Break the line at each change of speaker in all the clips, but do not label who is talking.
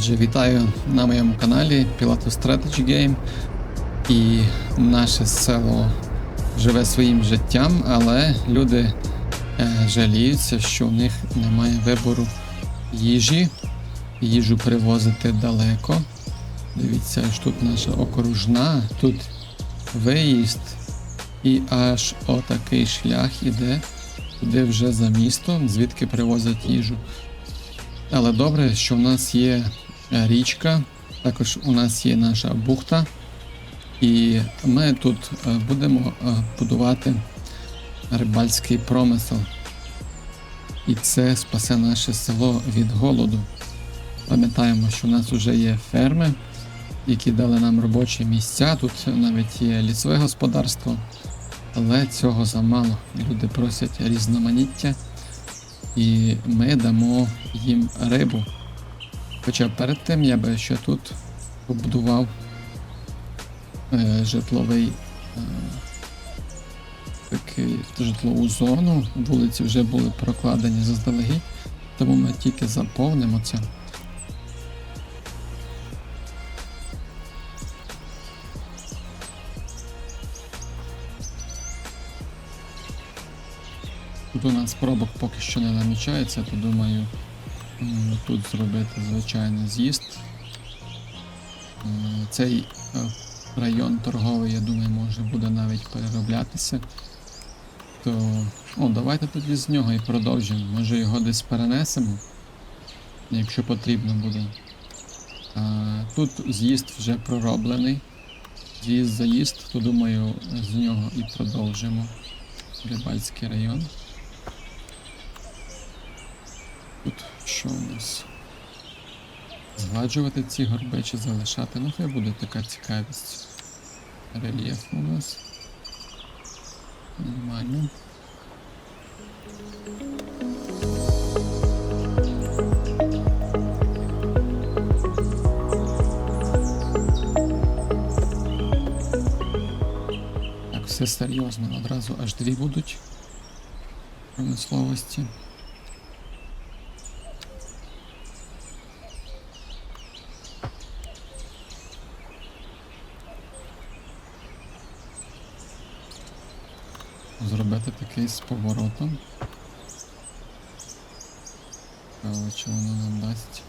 Отже, вітаю на моєму каналі Pilatus Strategy Game. І наше село живе своїм життям, але люди е, жаліються, що у них немає вибору їжі. Їжу привозити далеко. Дивіться, аж тут наша окружна, тут виїзд, і аж отакий шлях іде туди вже за місто, звідки привозять їжу. Але добре, що в нас є річка, також у нас є наша бухта, і ми тут е, будемо е, будувати рибальський промисел. І це спасе наше село від голоду. Пам'ятаємо, що у нас вже є ферми, які дали нам робочі місця. Тут навіть є лісове господарство, але цього замало. Люди просять різноманіття і ми дамо їм рибу. Хоча перед тим я би ще тут побудував е, житловий е, такий житлову зону. Вулиці вже були прокладені заздалегідь, тому ми тільки заповнимо це. Тут у нас пробок поки що не намічається, то думаю тут зробити звичайний з'їзд. Цей е, район торговий, я думаю, може буде навіть перероблятися. То о, давайте тоді з нього і продовжимо. Може його десь перенесемо, якщо потрібно буде. А, тут з'їзд вже пророблений. З'їзд заїзд, то думаю, з нього і продовжимо. Рибальський район. Тут що у нас? Згладжувати ці горби чи залишати? Ну хай буде така цікавість. Рельєф у нас. Нормально. Так, все серйозно, одразу аж дві будуть промисловості. Зробити такий з поворотом. Але чи воно нам дасть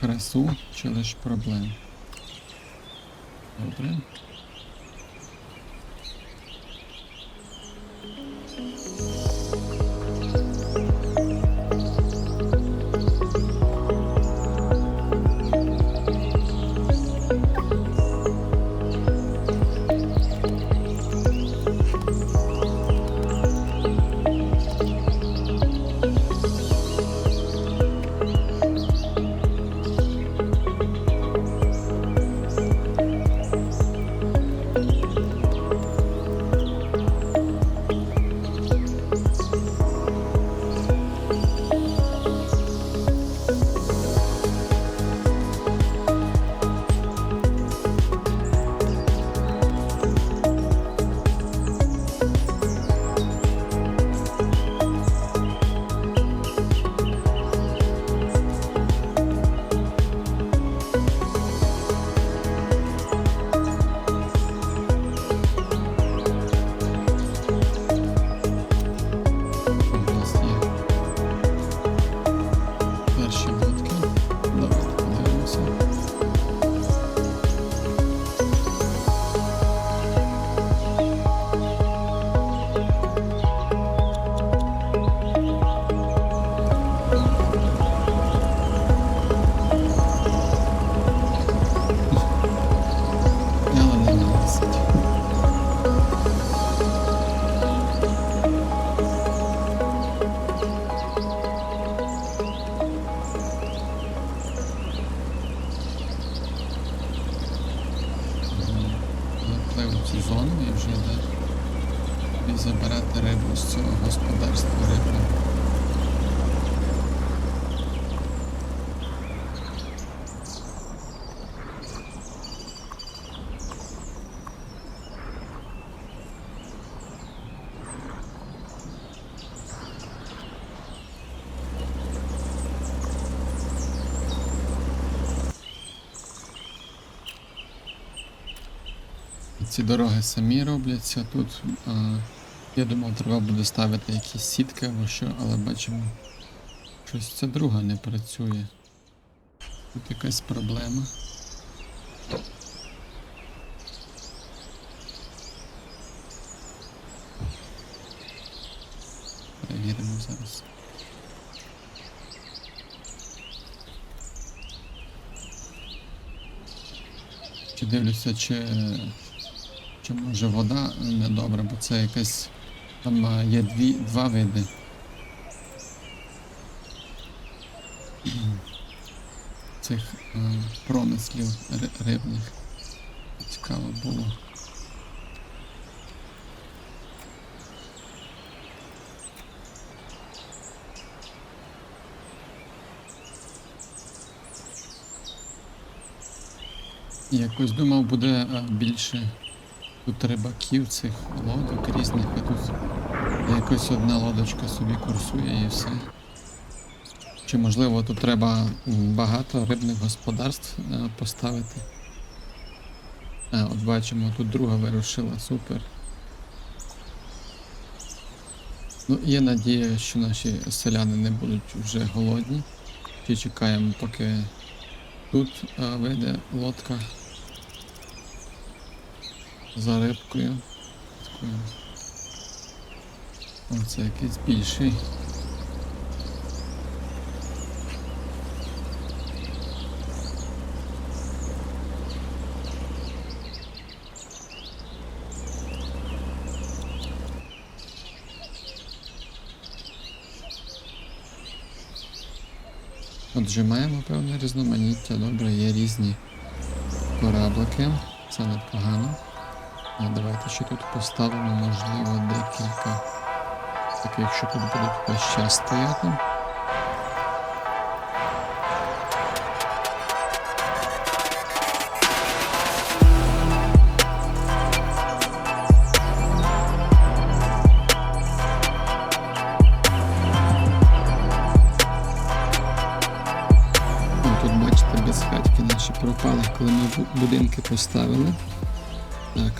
красу чи лише проблем? Добре. Цю зону і вже йде і забирати рибу з цього господарства рибного. Ці дороги самі робляться. Тут а, я думав, треба буде ставити якісь сітки або що, але бачимо, щось ця друга не працює. Тут якась проблема. Перевіримо зараз. Чи дивлюся, чи, чи може вода недобра, бо це якась. Там є дві, два види. Цих а, промислів рибних. Цікаво було. Якось думав, буде а, більше тут рибаків, цих лодок різних, а тут якось одна лодочка собі курсує і все. Чи можливо тут треба багато рибних господарств е, поставити? А, от бачимо, тут друга вирушила, супер. Ну, є надія, що наші селяни не будуть вже голодні. Чи чекаємо, поки тут вийде лодка за рибкою. Оце якийсь більший. Отже, маємо певне різноманіття, добре, є різні кораблики, це непогано. А давайте ще тут поставимо, можливо, декілька таких, що тут будуть весь час стояти. Ну, тут бачите, безхатьки наші пропали, коли ми будинки поставили.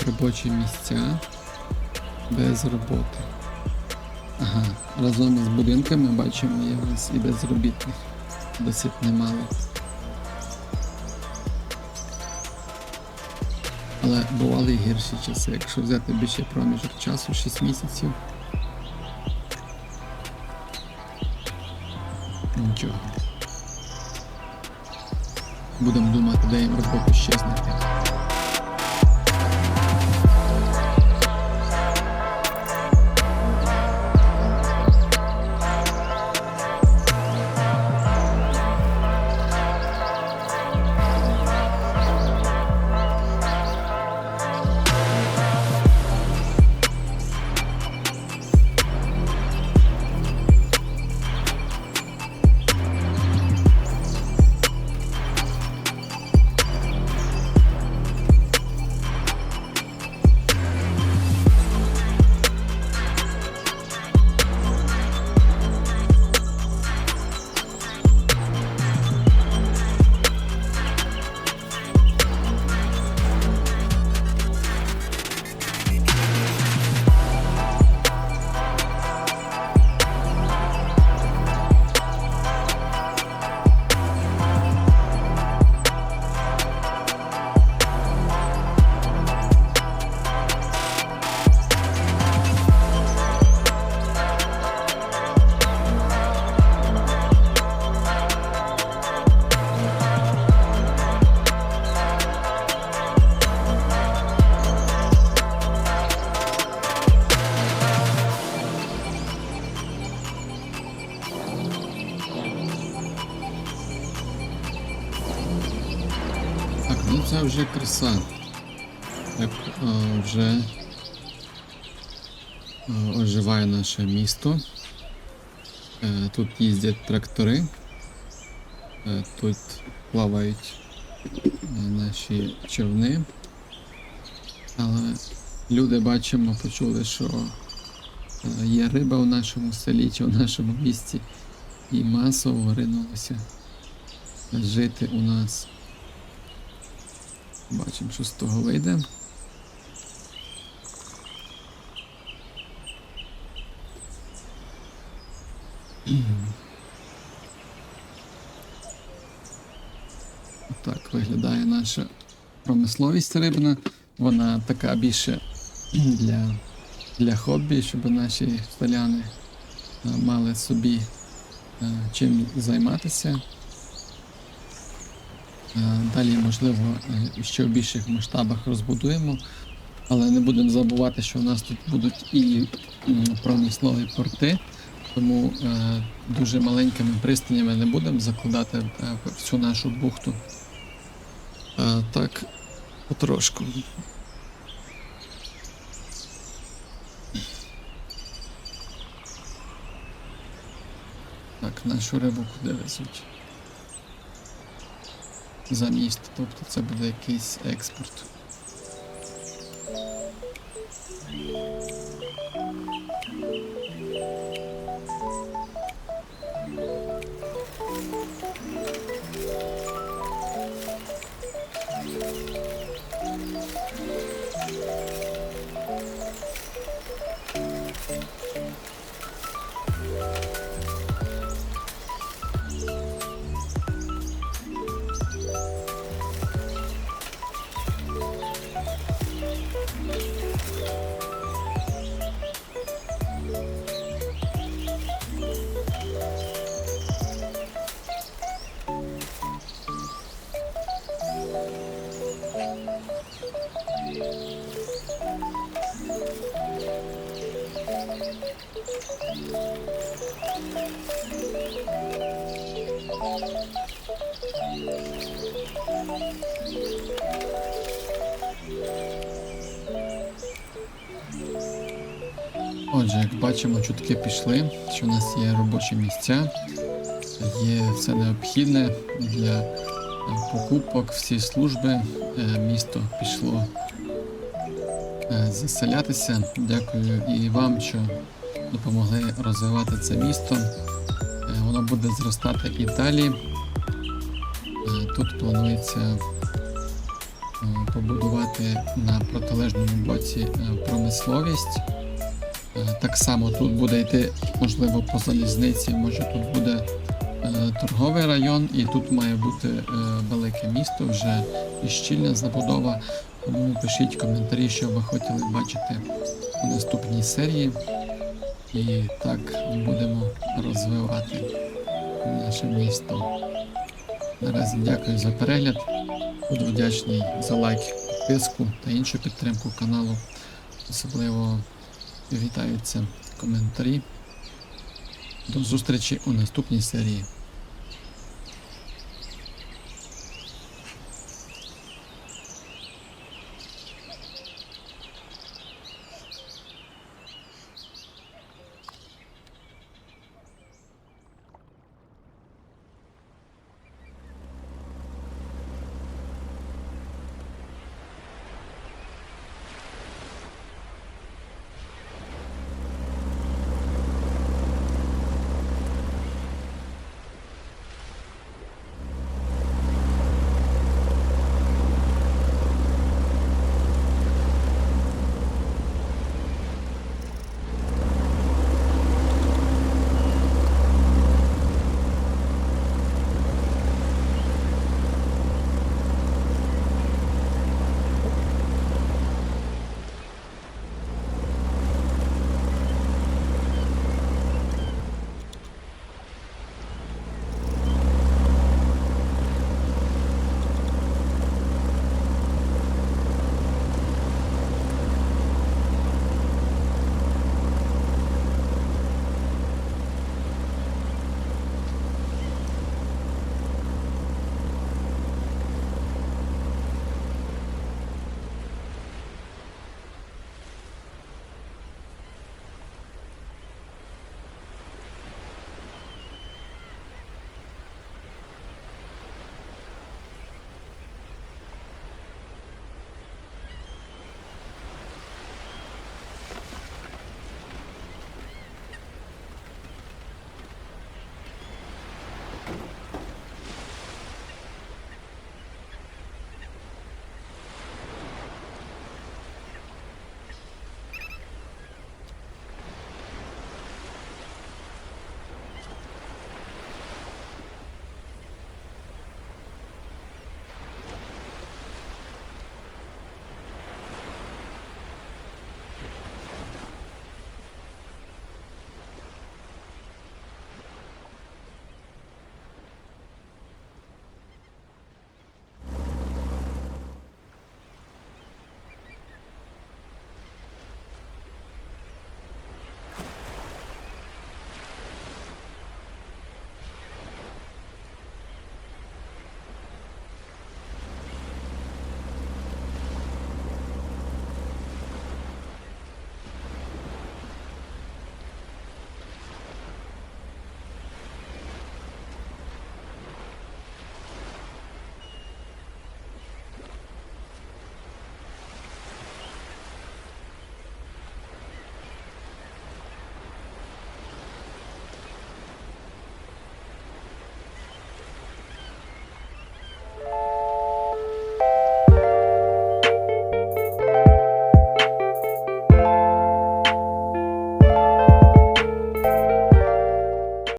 Робочі місця без роботи. Ага, разом із будинками бачимо, є у нас і безробітних. Досить немало. Але бували і гірші часи, якщо взяти більше проміжок часу, 6 місяців. Нічого. Будемо думати, де їм роботу ще краса. Так, вже оживає наше місто. Е, Тут їздять трактори. Е, Тут плавають е, наші човни. Але люди бачимо, почули, що е, є риба в нашому селі чи в нашому місті. І масово ринулося жити у нас. Бачимо, що з того вийде. Так виглядає наша промисловість рибна. Вона така більше для для хобі, щоб наші селяни е, мали собі е, чим займатися. Е, Далі, можливо, е, ще в більших масштабах розбудуємо, але не будемо забувати, що у нас тут будуть і промислові порти, тому е, дуже маленькими пристанями не будемо закладати всю нашу бухту. Так, потрошку. Так, нашу рибу куди везуть? За місто, тобто це буде якийсь експорт. Отже, як бачимо, чутки пішли, що в нас є робочі місця, є все необхідне для е, покупок, всі служби. Е, Місто пішло е, заселятися. Дякую і вам, що допомогли розвивати це місто. Е, Воно буде зростати і далі. Е, Тут планується е, побудувати на протилежному боці промисловість. Так само тут буде йти, можливо, по залізниці, може тут буде торговий район, і тут має бути велике місто, вже і щільна забудова. Тому пишіть коментарі, що ви хотіли бачити у наступній серії. І так будемо розвивати наше місто. Наразі дякую за перегляд. Буду вдячний за лайк, підписку та іншу підтримку каналу. Особливо вітаються коментарі. До зустрічі у наступній серії.